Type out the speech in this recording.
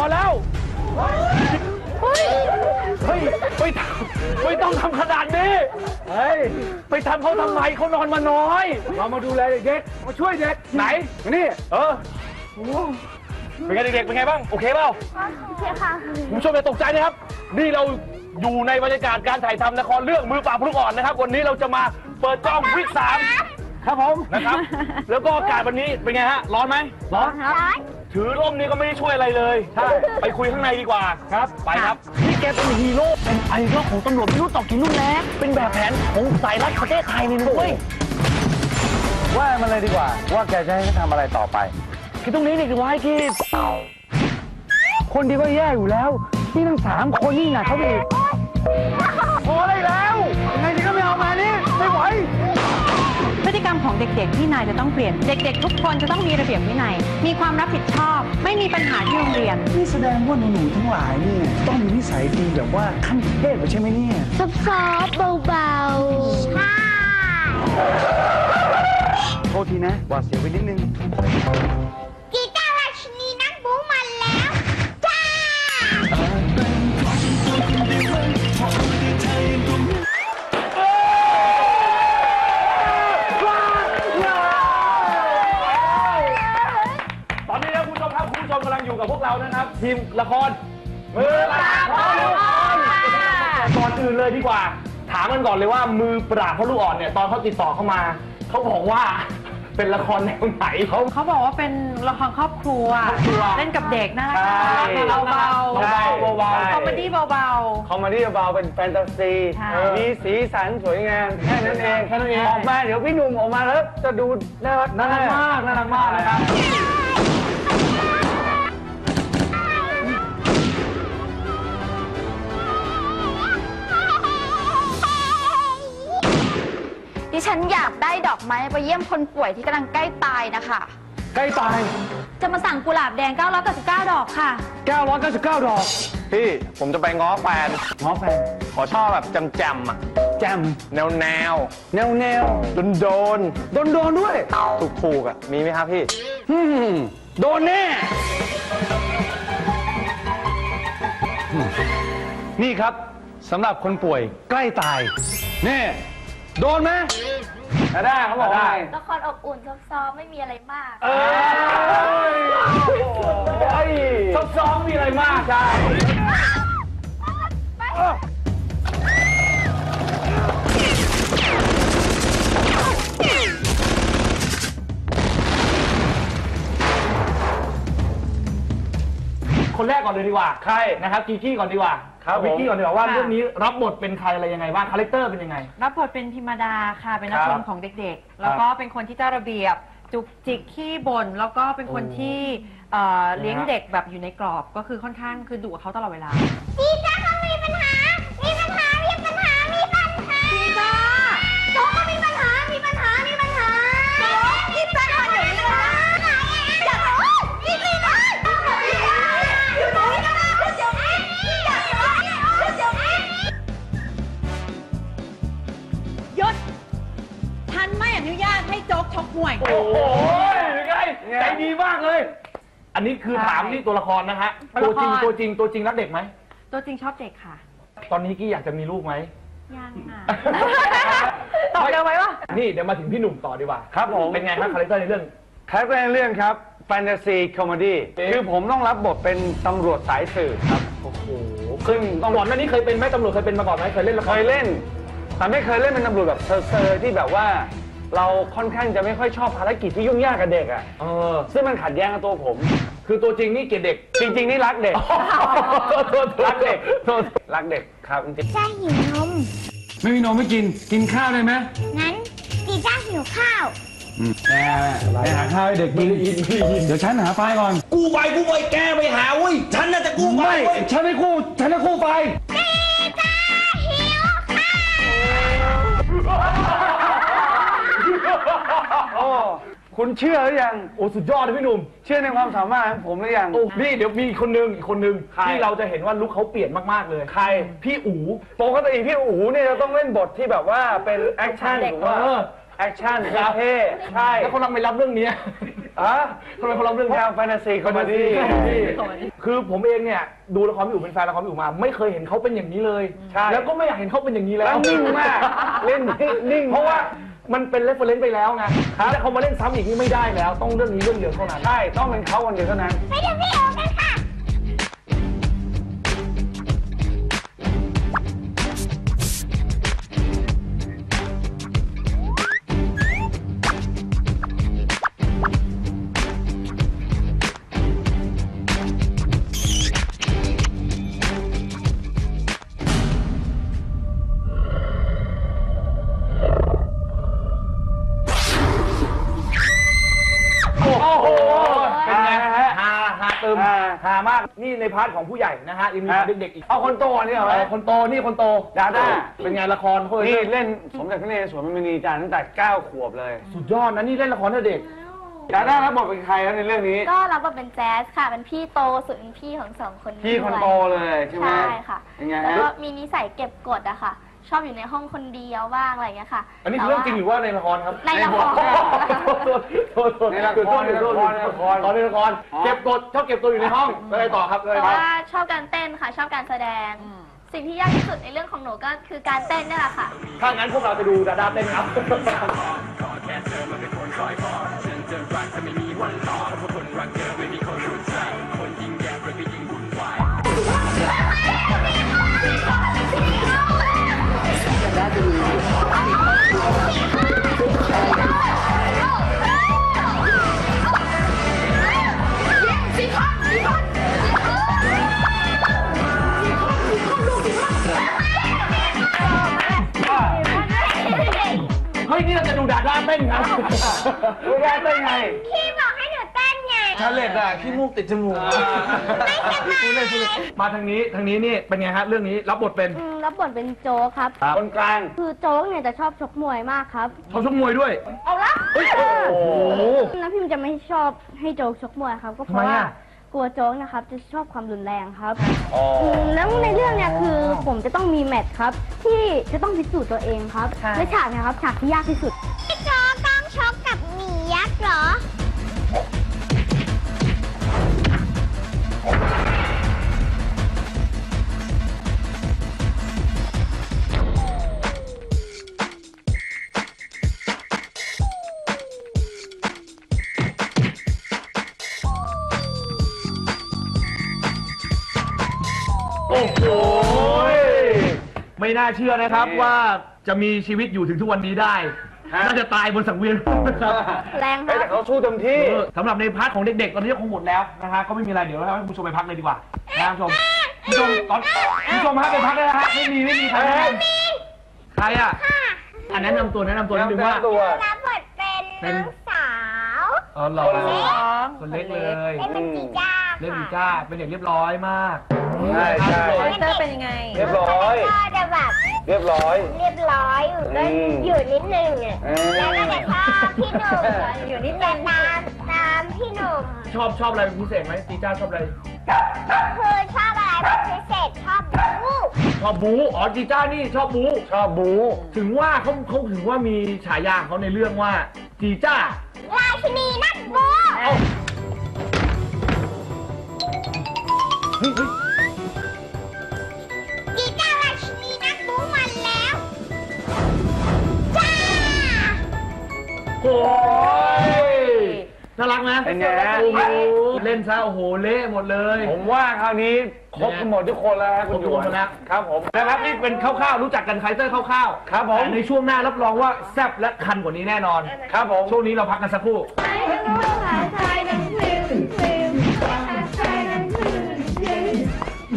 อ้ยกิดพอแล้วเฮ้ยไม่ทำไม่ต้องทำขนาดนี้ เฮ้ย ไปทำเขาทำไมเขานอนมาน้อย เรามาดูแลเด็กๆมาช่วยเด็ก ไหนมานี่ เออ เป็นไงเด็กๆ เป็นไงบ้าง โอเคเปล่า โอเคค่ะคุณผู้ชมอย่าตกใจนะครับ นี่เราอยู่ในบรรยากาศการถ่ายทำละครเรื่องมือปราบพลูกอ่อนนะครับ วันนี้เราจะมาเปิดจองวิกสามครับผมนะครับ แล้วก็อากาศวันนี้เป็นไงฮะ ร้อนไหมร้อนร้าน ถือร่มนี่ก็ไม่ได้ช่วยอะไรเลย ใช่ ไปคุยข้างในดีกว่า ครับ ไปครับ นี่แกเป็นฮีโร่ เป็นไอดอลของตำรวจไม่รู้ต่อกี่รุ่นแล้ว เป็นแบบแผนของสายลับประเทศไทยเลยนะเว้ยว่ามันเลยดีกว่า ว่าแกจะให้เขาทำอะไรต่อไป คือตรงนี้นี่คือไว้กีดคนที่ก็แย่อยู่แล้ว นี่ทั้งสามคนนี่หนักเขาไปอีกพอได้แล้วยังไงดีก็ไม่เอามานี่ไม่ไหวพฤติกรรม ของเด็ก ๆ ที่นายจะต้องเปลี่ยน เด็ก ๆ ทุกคนจะต้องมีระเบียบวินัย มีความรับผิดชอบ ไม่มีปัญหาที่โรงเรียน นี่แสดงว่าหนูๆทั้งหลายเนี่ยต้องมีนิสัยดีแบบว่าขั้นเทพใช่ไหมเนี่ยซอฟต์ๆเบาๆใช่โทษทีนะหวาดเสียวไปนิดนึง ละครมือปราบพระลูกอ่อนก่อนอื่นเลยดีกว่า ถามกันก่อนเลยว่ามือปราบพระลูกอ่อนเนี่ยตอนเขาติดต่อเข้ามาเขาบอกว่าเป็นละครแนวไหนเขา เขาบอกว่าเป็นละครครอบครัว ครอบครัวเล่นกับเด็กน่ารักใช่น่ารักเบาใช่เบาๆคอมเมดี้เบา คอมเมดี้เบาๆเป็นแฟนตาซีมีสีสันสวยงามแค่นั้นเองแค่นั้นเอง ออกมาเดี๋ยวพี่หนุ่มออกมาแล้วจะดูน่ารักน่ารักมากน่ารักมากนะครับ ดิฉันอยากได้ดอกไม้ไปเยี่ยมคนป่วยที่กำลังใกล้ตายนะคะ ใกล้ตาย จะมาสั่งกุหลาบแดง 999 ดอกค่ะ 999 ดอก พี่ ผมจะไปง้อแฟน ง้อแฟน ขอชอบแบบจำๆอะแจมแนวแนวแนวแนวโดนโดนโดนโดนด้วยถูกถูกๆอะมีไหมครับพี่อืมโดนแน่นี่ครับสำหรับคนป่วยใกล้ตาย นี่ โดนไหมได้เขาบอกว่าละครอบอุ่นซอฟๆไม่มีอะไรมากเอ้ยซับซ้อนมีอะไรมากใช่ แรกก่อนเลยดีกว่าใครนะครับกีกี้ก่อนดีกว่าครับผม วิกกี้ก่อนดีกว่าว่าค่ะ เรื่องนี้รับบทเป็นใครอะไรยังไงบ้างคาแรคเตอร์เป็นยังไงๆรับบทเป็นพิมดาค่ะ เป็นนักครับเรียนของเด็กๆ แล้วก็เป็นคนที่เจ้าระเบียบ จุกจิกขี้บ่นแล้วก็เป็นคนที่เอ่อเลี้ยงเด็กแบบอยู่ในกรอบ ก็คือค่อนข้างคือดุกับเขาตลอดเวลาพี่จ้าเขามีปัญหา โจ๊กชกมวย โอ้โหยังไงใจดีมากเลย อันนี้คือใช่ถามที่ตัวละครนะฮะ ตัตัววจละครริงตัวจริงตัวจริงรักเด็กไหม ตัวจริงชอบเด็กค่ะตอนนี้กี้อยากจะมีลูกไหม ยังอะ ตอบเร็วไว้วะ นี่เดี๋ยวมาถึงพี่หนุ่มต่อดีกว่าครับผม เป็นไงครับคาแรคเตอร์ในเรื่อง คาแรคเตอร์ในเรื่องครับแฟนตาซีคอมเมดี้เอ๊ะ คือผมต้องรับบทเป็นตำรวจสายสืบครับ โอ้โหซึ่งต้องก่อนหน้านี้เคยเป็นไหมตำรวจเคยเป็นมาก่อนไหมเคยเล่นละคเครยเล่น แต่ไม่เคยเล่นเป็นตำรวจแบบเซอร์ๆที่แบบว่า เราค่อนข้างจะไม่ค่อยชอบภารกิจที่ยุ่งยากกับเด็กอะเออ ซึ่งมันขัดแย้งกับตัวผม คือตัวจริงนี่เกลียดเด็ก จริง ๆ นี่รักเด็ก รักเด็กโทษรักเด็กครับจริงจ้าหิวนม ไม่มีนมไม่กิน กินข้าวได้ไหมงั้นกีจ้าหิวข้าวแม่ไปหาข้าวให้เด็กกินเดี๋ยวฉันหาไฟก่อน กู้ไปกู้ไปแกไปหาเว้ย ฉันน่าจะกู้ไปไม่เว้ยฉันไม่คู่ฉันจะคู่ไฟ โอ้คุคุณเชื่อหรือยัง โอ้สุดยอดเลยพี่หนุ่ม เชื่อในความสามารถของผมหรือยัง โอ้นี่เดี๋ยวมีอีกคนนึงอีกคนนึงใคร ที่เราจะเห็นว่าลุคเขาเปลี่ยนมากๆเลยใคร พี่อู๋ ปกติพี่อู๋เนี่ยจะต้องเล่นบทที่แบบว่าเป็นแอคชั่นเด็กหรือว่าเออ แอคชั่นเท่ๆใช่แล้วเขารับไม่รับเรื่องนี้อะทำไมเขารับเรื่องแนนี้วแฟนตาซีคอมเมดี้คือผมเองเนี่ยดูละครพี่อู๋เป็นแฟนละครพี่อู๋มา ไม่เคยเห็นเขาเป็นอย่างนี้เลยใช่แล้วก็ไม่อยากเห็นเขาเป็นอย่างนี้แล้แล้วว นิ่งมาก เล่นนิ่งเพราะว่า มันเป็นเรฟเฟรนซ์ไปแล้วไงถ้าเขามาเล่นซ้ำอีกนี่ไม่ได้แล้ว ต้องเรื่องนี้เรื่องเดียวเท่านั้น ใช่ ต้องเป็นเขาคนเดียวเท่านั้นไปดูพี่โอกันค่ะ นี่ในพาร์ทของผู้ใหญ่นะฮะยังมีฮะเด็กๆอีกเอาคนโตนี่เหรอเออคนโตนี่คนโตดาด้าเป็นไงละครเขานี่เล่นเล่นสมเด็จพระนเรศวรมันมีจานตั้งแต่9ขวบเลย สุดยอดนะนี่เล่นละครตั้งแต่เด็กดาด้ารับบทเป็นใครแล้วในเรื่องนี้ ก็รับบทเป็นแจ๊สค่ะ เป็นพี่โตสุดเป็นพี่ของสองคนนี้พี่คนโตด้วยเลยใช่ไหมใช่ค่ะเป็นไงแล้วฮะก็มีนิสัยเก็บกดอะค่ะ ชอบอยู่ในห้องคนเดียวบ้างอะไรอย่างเงี้ยค่ะอันนี้คือเรื่องจริงหรือว่าในละครครับในละครโทษโทษโทษในละครโทษโทษในละครตอนในละครอ๋อเก็บกดชอบเก็บตัวอยู่ในห้องแล้วอะไรต่อครับอะไรแต่ครับว่าชอบการเต้นค่ะ ชอบการแสดง สิ่งที่ยากที่สุดในเรื่องของหนูก็คือการเต้นนี่แหละค่ะ ถ้างั้นพวกเราจะดูดาดาเต้นครับ นครับรู้ได้ได้ไง พี่บอกให้หนูเต้นไง ชาเลตอะขี้มูกติดจมูกพูดเล่นพูดเล่นมาทางนี้ทางนี้นี่เป็นไงฮะเรื่องนี้รับบทเป็นอืมรับบทเป็นโจ๊กครับ คนกลางคือโจ๊กเนี่ยจะชอบชกมวยมากครับชอบชกมวยด้วย เอาละเฮ้ยโอ้โหแล้วพิมจะไม่ชอบให้โจ๊กชกมวยครับ ก็เพทำไมราะว่าอะ กลัวโจ๊กนะครับ จะชอบความรุนแรงครับอ๋อมแล้วในเรื่องเนี่ยคือผมจะต้องมีแมตช์ครับ ที่จะต้องพิสูจน์ตัวเองครับใช่และฉากเนะครับฉากที่ยากที่สุด โอ้โหไม่น่าเชื่อนะครับว่าจะมีชีวิตอยู่ถึงทุกวันนี้ได้ ฮะ น่าจะตายบนสังเวียนนะครับแรงคเฮ้ยรัแต่บเขาสู้เต็มที่ เออสำหรับในพาร์ทของเด็กๆ ตอนนี้ก็คงหมดแล้วนะฮะก็ไม่มีอะไรเดี๋ยวเราให้คุณผู้ชมไปพักเลยดีกว่านะคุณผู้ชมคุณผู้ชมตอนคุณผู้ชมฮะไปพักเลยนะฮะไม่มีไม่มีใครแนะนำใครอะอันแนะนำตัวแนะนำตัวนิดนึงว่า ตัว รับบทเป็นเป็นน้องสาวอ๋อเหรอคนเล็กคนเล็กเลย เป็นเป็นจีจ้า เล่นกีตาร์เป็นเด็กเรียบร้อยมากใช่ใช่ คาแรคเตอร์เป็นยังไง เรียบร้อย ก็จะแบบเรียบร้อย เรียบร้อยอยู่ก็อืม อยู่นิดนึงอะเออแล้วก็จะชอบพี่หนุ่มอยู่นิดนึงตามตามพี่หนุ่มชอบชอบอะไรเป็นพิเศษไหมตีจ้าชอบอะไร คือชอบอะไรเป็นพิเศษชอบบู๊ชอบบูอ๋อจีจ้านี่ชอบบูชอบบูถึงว่าเขาเขาถึงว่ามีฉายาของเขาในเรื่องว่าจีจ้า ราชินีนักบู๊ เอ้ กีตาร์ราชินีนักบู๊มาแล้ว จ้า โอ้ยน่ารักไหมเป็นไงฮะ โอ้โหเล่นซะโอ้โหเละหมดเลย ผมว่าคราวนี้ครบกันหมดทุกคนแล้วฮะคุณครบทุกคนหยวนแล้ว ครับผม นะครับนี่เป็นคร่าวๆรู้จักกันไคเตอร์คร่าวๆครับผม แต่ในช่วงหน้ารับรองว่าแซ่บและคันกว่านี้แน่นอน ครับผม ช่วงนี้เราพักกันสักครู่โอ้